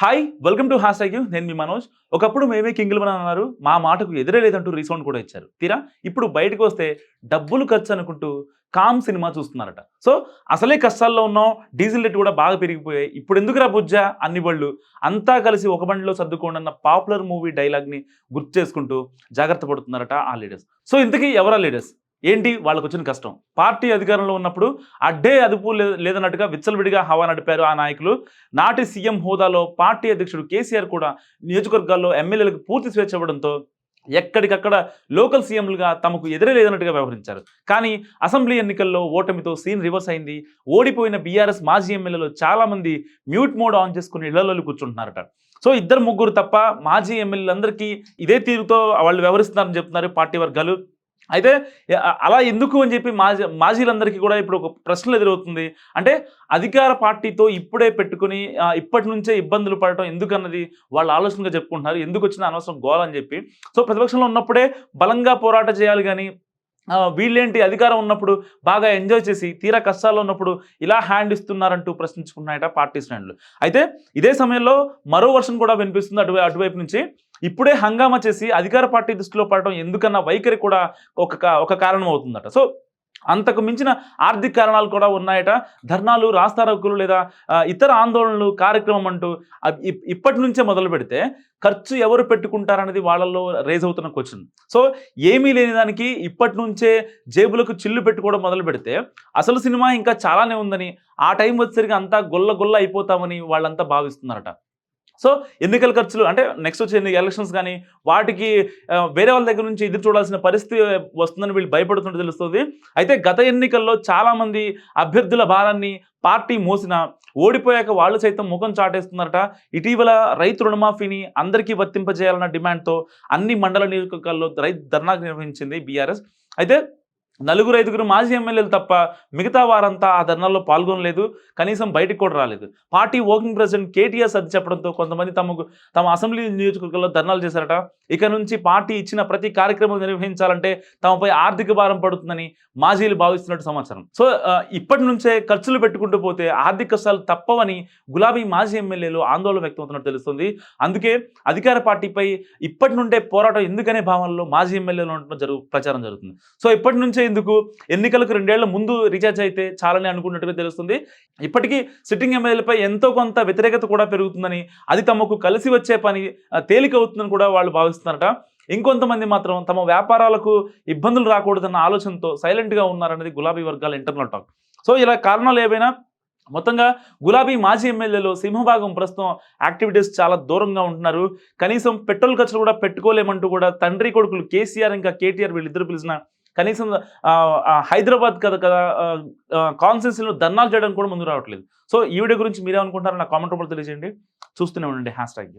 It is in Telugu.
Hi welcome to hash you నేను మీ మనోజ్. ఒకప్పుడు మేమే కింగులు అని అన్నారు. మా మాటకు ఎదురే లేదంటూ రీసౌండ్ కూడా ఇచ్చారు. తీరా? ఇప్పుడు బయటకు వస్తే డబ్బులు ఖర్చు అనుకుంటూ కామ్ సినిమా చూస్తున్నారట. సో అసలే కష్టాల్లో ఉన్నాం. డీజిల్ రేట్ కూడా బాగా పెరిగిపోయాయి. ఇప్పుడు ఎందుకురా బుజ్జా? అన్ని బళ్ళు. అంతా కలిసి ఒక బండిలో సర్దుకోండి అన్న పాపులర్ మూవీ డైలాగ్ని గుర్తు చేసుకుంటూ జాగ్రత్త పడుతున్నారట ఆ లీడర్స్ సో ఇంతకీ ఎవరా లీడర్స్ ఏంటి? వాళ్ళకు వచ్చిన కష్టం. పార్టీ అధికారంలో ఉన్నప్పుడు అడ్డే అదుపు లేదన్నట్టుగా విచ్చలవిడిగా హవా నడిపారు ఆ నాయకులు. నాటి సీఎం హోదాలో పార్టీ అధ్యక్షుడు కేసీఆర్ కూడా నియోజకవర్గాల్లో ఎమ్మెల్యేలకు పూర్తి స్వేచ్ఛ ఇవ్వడంతో ఎక్కడికక్కడ లోకల్ సీఎంలుగా తమకు ఎదురే లేదన్నట్టుగా వ్యవహరించారు. కానీ అసెంబ్లీ ఎన్నికల్లో ఓటమితో సీన్ రివర్స్ అయింది. ఓడిపోయిన బీఆర్ఎస్ మాజీ ఎమ్మెల్యేలు చాలామంది మ్యూట్ మోడ్ ఆన్ చేసుకుని ఇళ్ళలో కూర్చుంటున్నారట. సో ఇద్దరు ముగ్గురు తప్ప మాజీ ఎమ్మెల్యేలందరికీ ఇదే తీరుతో వాళ్ళు వ్యవహరిస్తున్నారని చెప్తున్నారు పార్టీ వర్గాలు. అయితే అలా ఎందుకు అని చెప్పి మాజీ మాజీలందరికీ కూడా ఇప్పుడు ఒక ప్రశ్నలు ఎదురవుతుంది. అంటే అధికార పార్టీతో ఇప్పుడే పెట్టుకుని ఇప్పటి నుంచే ఇబ్బందులు పడటం ఎందుకన్నది వాళ్ళ ఆలోచనగా చెప్పుకుంటున్నారు. ఎందుకు వచ్చిన అనవసరం గోల అని చెప్పి. సో ప్రతిపక్షంలో ఉన్నప్పుడే బలంగా పోరాటం చేయాలి కానీ వీళ్ళేంటి? అధికారం ఉన్నప్పుడు బాగా ఎంజాయ్ చేసి తీరా కష్టాల్లో ఉన్నప్పుడు ఇలా హ్యాండ్ ఇస్తున్నారంటూ ప్రశ్నించుకున్నాయట పార్టీ శ్రేణులు. అయితే ఇదే సమయంలో మరో వర్షన్ కూడా వినిపిస్తుంది అటువై అటువైపు నుంచి. ఇప్పుడే హంగామా చేసి అధికార పార్టీ దృష్టిలో పడటం ఎందుకన్న వైఖరి కూడా ఒక కా- ఒక కారణం అవుతుందట సో అంతకు మించిన ఆర్థిక కారణాలు కూడా ఉన్నాయట. ధర్నాలు రాస్తారోకులు లేదా ఇతర ఆందోళనలు కార్యక్రమం అంటూ ఇప్పటి నుంచే మొదలు పెడితే ఖర్చు ఎవరు పెట్టుకుంటారనేది వాళ్ళల్లో రేజ్ అవుతున్న క్వశ్చన్ సో ఏమీ లేని దానికి ఇప్పటి నుంచే జేబులకు చిల్లు పెట్టుకోవడం మొదలు పెడితే అసలు సినిమా ఇంకా చాలానే ఉందని ఆ టైం వచ్చేసరికి అంతా గొల్ల గొల్ల అయిపోతామని వాళ్ళంతా భావిస్తున్నారట. సో ఎన్నికల ఖర్చులు అంటే నెక్స్ట్ వచ్చే ఎలక్షన్స్ కానీ వాటికి వేరే వాళ్ళ దగ్గర నుంచి ఎదురు చూడాల్సిన పరిస్థితి వస్తుందని వీళ్ళు భయపడుతుంటే తెలుస్తుంది. అయితే గత ఎన్నికల్లో చాలామంది అభ్యర్థుల భారాన్ని పార్టీ మోసిన ఓడిపోయాక వాళ్ళు సైతం ముఖం చాటేస్తున్నారట. ఇటీవల రైతు రుణమాఫీని అందరికీ వర్తింపజేయాలన్న డిమాండ్తో అన్ని మండల నియోజకవర్గాల్లో రైతు ధర్నా నిర్వహించింది బీఆర్ఎస్. అయితే నలుగురు ఐదుగురు మాజీ ఎమ్మెల్యేలు తప్ప మిగతా వారంతా ఆ ధర్నాల్లో పాల్గొనలేదు. కనీసం బయటకు కూడా రాలేదు. పార్టీ వర్కింగ్ ప్రెసిడెంట్ కేటీఆర్ సర్ది చెప్పడంతో కొంతమంది తమకు తమ అసెంబ్లీ నియోజకవర్గంలో ధర్నాలు చేశారట. ఇక నుంచి పార్టీ ఇచ్చిన ప్రతి కార్యక్రమం నిర్వహించాలంటే తమపై ఆర్థిక భారం పడుతుందని మాజీలు భావిస్తున్నట్టు సమాచారం. సో ఇప్పటి నుంచే ఖర్చులు పెట్టుకుంటూ పోతే ఆర్థిక కష్టాలు తప్పవని గులాబీ మాజీ ఎమ్మెల్యేలు ఆందోళన వ్యక్తమవుతున్నట్టు తెలుస్తుంది. అందుకే అధికార పార్టీపై ఇప్పటి నుండే పోరాటం ఎందుకనే భావనలో మాజీ ఎమ్మెల్యేలు ఉండటం జరుగు ప్రచారం జరుగుతుంది. సో ఇప్పటి నుంచే ఎందుకు ఎన్నికలకు రెండేళ్ళ ముందు రీఛార్జ్ అయితే చాలని అనుకున్నట్టుగా తెలుస్తుంది. ఇప్పటికీ సిట్టింగ్ ఎమ్మెల్యేలపై ఎంతో కొంత వ్యతిరేకత కూడా పెరుగుతుందని అది తమకు కలిసి వచ్చే పని తేలికవుతుందని తేలిక అవుతుందని కూడా వాళ్ళు భావిస్తున్నారట. ఇంకొంతమంది మాత్రం తమ వ్యాపారాలకు ఇబ్బందులు రాకూడదన్న ఆలోచనతో సైలెంట్గా ఉన్నారనేది గులాబీ వర్గాల ఇంటర్నల్ టాక్ సో ఇలా కారణాలు ఏవైనా? మొత్తంగా గులాబీ మాజీ ఎమ్మెల్యేలు సింహభాగం ప్రస్తుతం యాక్టివిటీస్ చాలా దూరంగా ఉంటున్నారు. కనీసం పెట్రోల్ ఖర్చులు కూడా పెట్టుకోలేమంటూ కూడా తండ్రి కొడుకులు కేసీఆర్ ఇంకా కేటీఆర్ వీళ్ళిద్దరు పిలిచిన కనీసం హైదరాబాద్ కదా కదా కాన్సెన్స్లో ధర్నాలు చేయడానికి కూడా ముందు రావట్లేదు. సో ఈ వీడియో గురించి మీరేమనుకుంటారో నా కామెంట్ రూపంలో తెలియజేయండి. చూస్తూనే ఉండండి. Hash tag